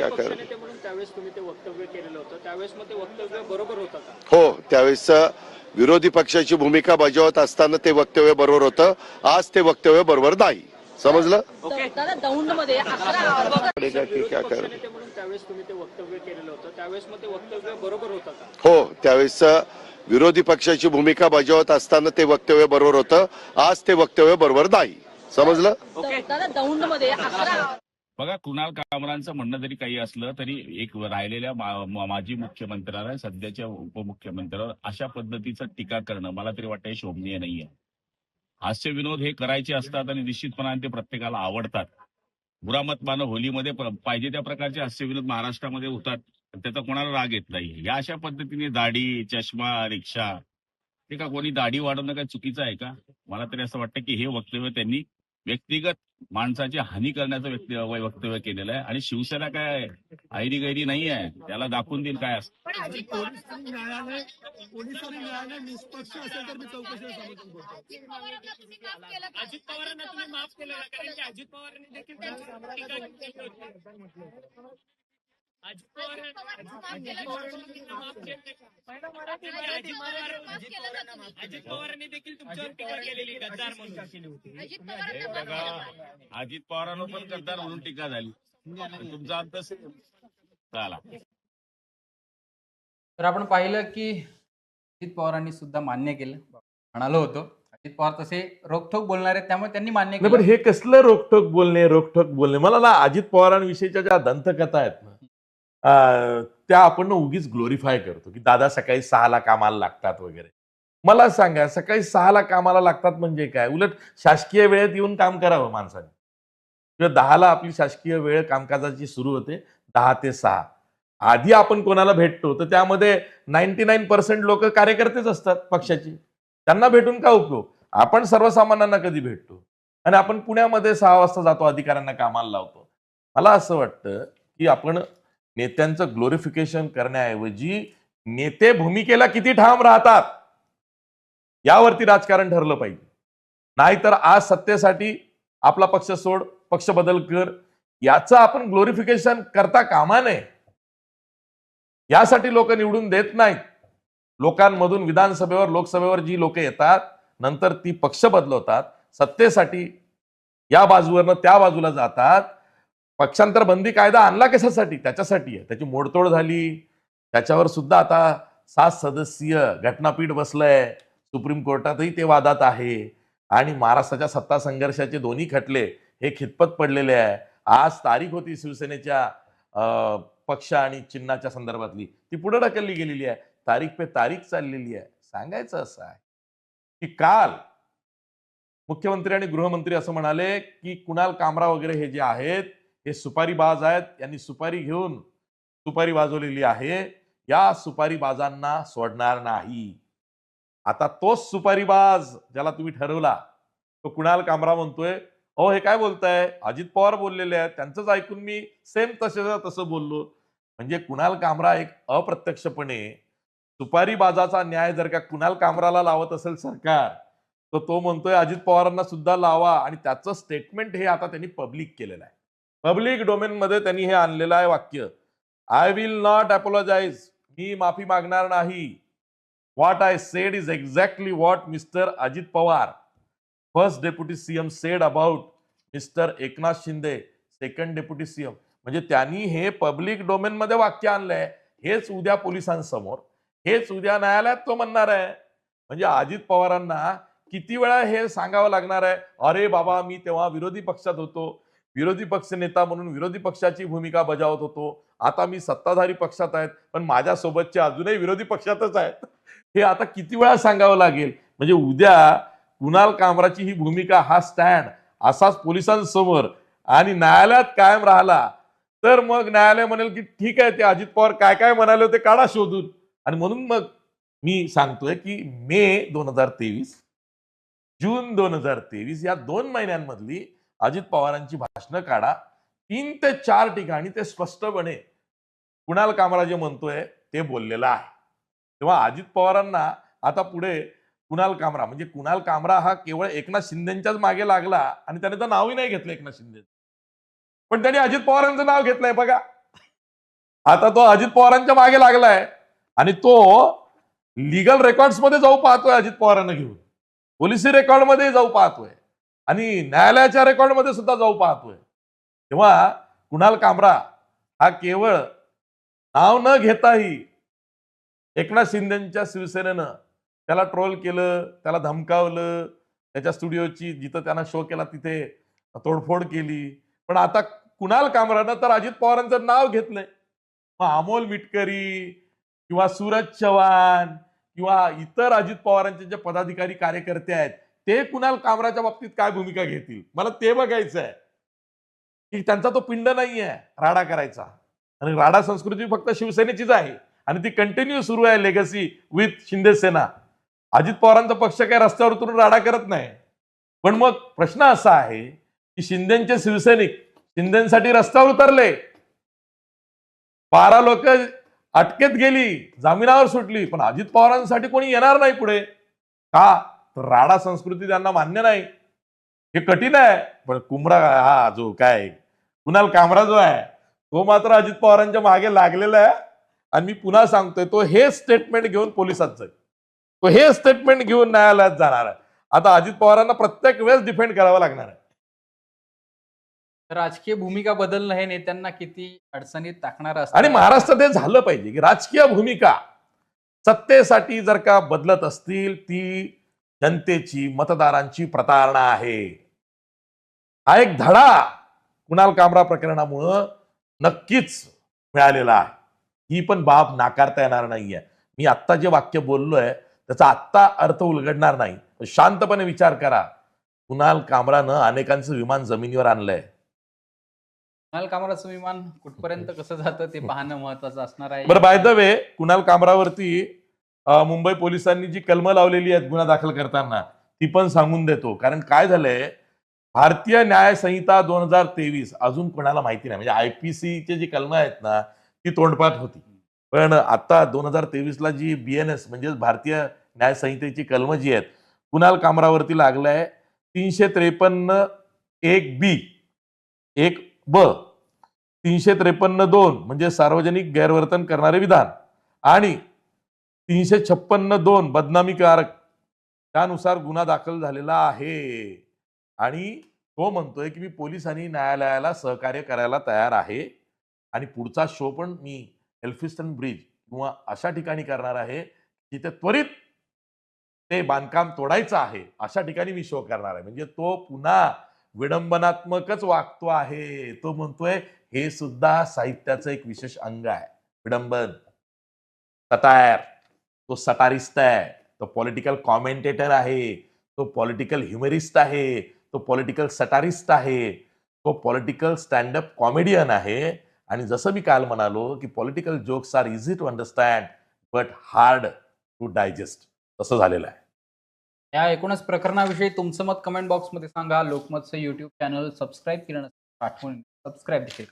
क्या कर? पक्षनेते म्हणून त्यावेळेस तुम्ही ते वक्तव्य केलेलं होतं. त्यावेळेस मग ते वक्तव्य बरोबर होतं का? हो त्यावेळेस विरोधी पक्षाची भूमिका बजावत असताना ते वक्तव्य बरोबर होतं. आज ते वक्तव्य बरोबर नाही. समजलं? हो त्यावेळेस विरोधी पक्षाची भूमिका बजावत असताना ते वक्तव्य बरोबर होतं. आज ते वक्तव्य बरोबर नाही. समजलं? बघा कुणाल कामरांचं म्हणणं जरी काही असलं तरी एक राहिलेल्या मा- माजी मुख्यमंत्र्याला सध्याच्या उपमुख्यमंत्र्यावर अशा पद्धतीचं टीका करणं मला तरी वाटतं शोभनीय नाहीये. हास्य विनोद हे करायचे असतात आणि निश्चितपणाने ते प्रत्येकाला आवडतात. बुरामत मानं होलीमध्ये पाहिजे त्या प्रकारचे हास्य विनोद महाराष्ट्रामध्ये होतात. त्याचा कोणाला राग येत नाही. या अशा पद्धतीने दाढी चष्मा रिक्षा ते का कोणी दाढी वाढवणं काय चुकीचं आहे का? मला तरी असं वाटतं की हे वक्तव्य त्यांनी व्यक्तिगत माणसाची हानी करण्याचं व्यक्ती वक्तव्य केलेलं आहे. आणि शिवसेना काय ऐरी गैरी नाही आहे? त्याला दाखवून देईल काय असतं? अजित पवारांना अजित पवारांनी देखील केली केलं तुमच्यावर टीका केलेली गद्दार म्हणून. केली होती. बघा अजित पवारांवर पण गद्दार म्हणून टीका झाली. तुमचा अंत चला. तर आपण पाहिलं की अजित पवारांनी सुद्धा मान्य केलं. म्हणालो होतो अजित पवार तसे रोखोक बोलणार आहेत त्यामुळे त्यांनी मान्य नाही पण केलं. हे कसलं रोखठोक बोलणे रोखठोक बोलणे? मला ना अजित पवारांविषयीच्या ज्या दंतकथा आहेत ना त्या आपण उगीच ग्लोरीफाय करतो की दादा सकाळी सहाला कामाला लागतात वगैरे. मला सांगा सकाळी सहाला कामाला लागतात म्हणजे काय? उलट शासकीय वेळेत येऊन काम करावं माणसाने. किंवा दहाला आपली शासकीय वेळ कामकाजाची सुरू होते दहा ते सहा. आधी आपण कोणाला भेटतो तर त्यामध्ये नाईन्टी नाईन पर्सेंट लोक कार्यकर्तेच असतात पक्षाची. त्यांना भेटून का उपयोग? आपण सर्वसामान्यांना कधी भेटतो? आणि आपण पुण्यामध्ये सहा वाजता जातो अधिकाऱ्यांना कामाला लावतो. मला असं वाटतं की आपण नेत्यांचं ग्लोरिफिकेशन करण्याऐवजी नेते भूमिकेला किती ठाम राहतात? यावरती राजकारण ठरलं पाहिजे. नाहीतर आज सत्तेसाठी आपला पक्ष सोड पक्ष बदल कर याचं आपण ग्लोरिफिकेशन करता कामा नये. यासाठी लोक निवडून देत नाहीत. लोकांमधून विधानसभेवर लोकसभेवर जी लोक येतात नंतर ती पक्ष बदलवतात सत्तेसाठी या बाजूवरनं त्या बाजूला जातात पक्षांतर बंदी कायदा आणला कशासाठी त्याच्यासाठी आहे. त्याची मोडतोड झाली. त्याच्यावर सुद्धा आता सात सदस्यीय घटनापीठ बसलंय. सुप्रीम कोर्टातही ते वादात आहे. आणि महाराष्ट्राच्या सत्ता संघर्षाचे दोन्ही खटले हे खितपत पडलेले आहे. आज तारीख होती शिवसेनेच्या अं, पक्ष आणि चिन्हाच्या संदर्भातली. ती पुढे ढकलली गेलेली आहे. तारीख पे तारीख चाललेली आहे. सांगायचं असं आहे की काल मुख्यमंत्री आणि गृहमंत्री असं म्हणाले की कुणाल कामरा वगैरे हे जे आहेत हे सुपारी बाज आहेत यांनी सुपारी घेऊन सुपारी वाजवलेली आहे. या सुपारी बाजांना सोडणार नाही. आता तोच सुपारी बाज ज्याला तुम्ही ठरवला तो कुणाल कामरा म्हणतोय. अहो हे काय बोलताय? अजित पवार बोललेले आहेत. त्यांचंच ऐकून मी सेम तसे तसं बोललो. म्हणजे कुणाल कामरा एक अप्रत्यक्षपणे सुपारी बाजाचा न्याय जर का कुणाल कामराला लावत असेल सरकार तर तो म्हणतोय अजित पवारांना सुद्धा लावा. आणि त्याचं स्टेटमेंट हे आता त्यांनी पब्लिक केलेलं आहे. पब्लिक डोमेन मध्ये त्यांनी हे आणलेलं आहे वाक्य. आय विल नॉट अपोलॉजाइज मी माफी मागणार नाही. What I said is exactly what Mister Ajit Pawar first deputy CM said about Mister Eknath Shinde second deputy CM म्हणजे त्यांनी हे पब्लिक डोमेन मध्ये वाक्य आणलंय. हेच उद्या पोलिसांसमोर हेच उद्या न्यायालयात तो म्हणणार आहे. म्हणजे अजित पवारांना किती वेळा हे सांगावं लागणार आहे? अरे बाबा मी तेव्हा विरोधी पक्षात होतो. विरोधी पक्ष नेता म्हणून विरोधी पक्षाची भूमिका बजावत होतो. आता मी सत्ताधारी पक्षात आहेत पण माझ्यासोबतचे अजूनही विरोधी पक्षातच आहेत. हे आता किती वेळा सांगावं लागेल? म्हणजे उद्या कुणाल कामराची ही भूमिका हा स्टँड असाच पोलिसांसमोर आणि न्यायालयात कायम राहिला तर मग न्यायालय म्हणेल की ठीक आहे ते अजित पवार काय काय म्हणाले होते काढा शोधून. आणि म्हणून मग मी सांगतोय की मे दोन हजार तेवीस जून दोन हजार तेवीस या दोन महिन्यांमधली अजित पवारांची भाषणं काढा. तीन ते चार ठिकाणी ते स्पष्टपणे कुणाल कामरा जे म्हणतोय ते बोललेलं आहे. तेव्हा अजित पवारांना आता पुढे कुणाल कामरा म्हणजे कुणाल कामरा हा केवळ एकनाथ शिंदेच्याच मागे लागला आणि त्याने तर नावही नाही घेतलं एकनाथ शिंदे. पण त्यांनी अजित पवारांचं नाव घेतलंय बघा. आता तो अजित पवारांच्या मागे लागलाय आणि तो लिगल रेकॉर्ड्समध्ये जाऊ पाहतोय अजित पवारांना घेऊन. पोलिसी रेकॉर्डमध्ये जाऊ पाहतोय. आणि न्यायालयाच्या रेकॉर्डमध्ये सुद्धा जाऊ पाहतोय. तेव्हा कुणाल कामरा हा केवळ नाव न घेताही एकनाथ शिंदेच्या शिवसेनेनं त्याला ट्रोल केलं त्याला धमकावलं त्याच्या स्टुडिओची जिथं त्यांना शो केला तिथे तोडफोड केली. पण आता कुणाल कामरानं तर अजित पवारांचं नाव घेतलंय. मग अमोल मिटकरी किंवा सूरज चव्हाण किंवा इतर अजित पवारांचे जे पदाधिकारी कार्यकर्ते आहेत ते कुणाल कामराच्या बाबतीत काय भूमिका घेतील? मला ते बघायचं आहे की त्यांचा तो पिंड नाहीये राडा करायचा. आणि राडा संस्कृती फक्त शिवसेनेचीच आहे. आणि ती कंटिन्यू सुरू आहे लेगसी विथ शिंदे सेना. अजित पवारांचा पक्ष काही रस्त्यावर उतरून राडा करत नाही. पण मग प्रश्न असा आहे की शिंदेचे शिवसैनिक शिंदेसाठी रस्त्यावर उतरले. बारा लोक अटकेत गेली जामिनावर सुटली पण अजित पवारांसाठी कोणी येणार नाही पुढे. का? तर राडा संस्कृती त्यांना मान्य नाही. हे कठीण आहे. पण कुमरा हा जो काय कुणाल कामरा जो आहे तो मात्र अजित पवारांच्या मागे लागलेला आहे. आणि मी पुन्हा सांगतोय तो हे स्टेटमेंट घेऊन पोलिसात जाईल. तो हे स्टेटमेंट घेऊन न्यायालयात जाणार आहे. आता अजित पवारांना प्रत्येक वेळेस डिफेंड करावं लागणार आहे. राजकीय भूमिका बदलणं हे नेत्यांना किती अडचणीत टाकणार आणि महाराष्ट्रात हे झालं पाहिजे की राजकीय भूमिका सत्तेसाठी जर का बदलत असतील ती जनतेची मतदारांची प्रतारणा आहे. हा एक धडा कुणाल कामरा प्रकरणामुळं नक्कीच मिळालेला आहे. ही पण बाब नाकारता येणार नाहीये. मी आत्ता जे वाक्य बोललोय त्याचा आत्ता अर्थ उलगडणार नाही. पण शांतपणे विचार करा. कुणाल कामरानं अनेकांचं विमान जमिनीवर आणलंय. कुणाल कामराचं विमान कुठपर्यंत कसं जातं ते पाहणं महत्वाचं असणार आहे. बरं बाय द वे कुणाल कामरावरती मुंबई पोलिसांनी जी कलमं लावलेली आहेत गुन्हा दाखल करताना ती पण सांगून देतो. कारण काय झालंय भारतीय न्याय संहिता दोन हजार तेवीस अजून कोणाला माहिती नाही. म्हणजे आयपीसीचे जी कलमं आहेत ना ती तोंडपाठ होती. पण आता दोन हजार तेवीसला जी बी एन एस म्हणजे भारतीय न्याय संहितेची कलमं जी आहेत कुणाल कामरावरती लागलाय? तीनशे त्रेपन्न एक बी एक ब तीनशे त्रेपन्न दोन म्हणजे सार्वजनिक गैरवर्तन करणारे विधान. आणि तीनशे छप्पन्न दोन बदनामीकारक त्यानुसार गुन्हा दाखल झालेला आहे. आणि तो म्हणतोय की मी पोलीस आणि न्यायालयाला सहकार्य करायला तयार आहे. आणि पुढचा शो पण मी एल्फिस्टन ब्रिज किंवा अशा ठिकाणी करणार आहे जिथे त्वरित ते बांधकाम तोडायचं आहे अशा ठिकाणी मी शो करणार आहे. म्हणजे तो पुन्हा विडंबनात्मकच वागतो आहे. तो म्हणतोय हे सुद्धा साहित्याचं एक विशेष अंग आहे. विडंबन. सटायर तो सटारिस्ट आहे तो पॉलिटिकल कॉमेंटेटर आहे तो पॉलिटिकल ह्युमरिस्ट आहे तो पॉलिटिकल सटारिस्ट आहे तो पॉलिटिकल स्टँडअप कॉमेडियन आहे. आणि जसं मी काल म्हणालो की political jokes are easy to understand but hard to digest तसं झालेलं आहे. या एकूणच प्रकरणाविषयी तुमचं मत कमेंट बॉक्समध्ये सांगा. लोकमतचं युट्यूब चॅनल सबस्क्राईब केलं नसेल आठवण सबस्क्राईब देखील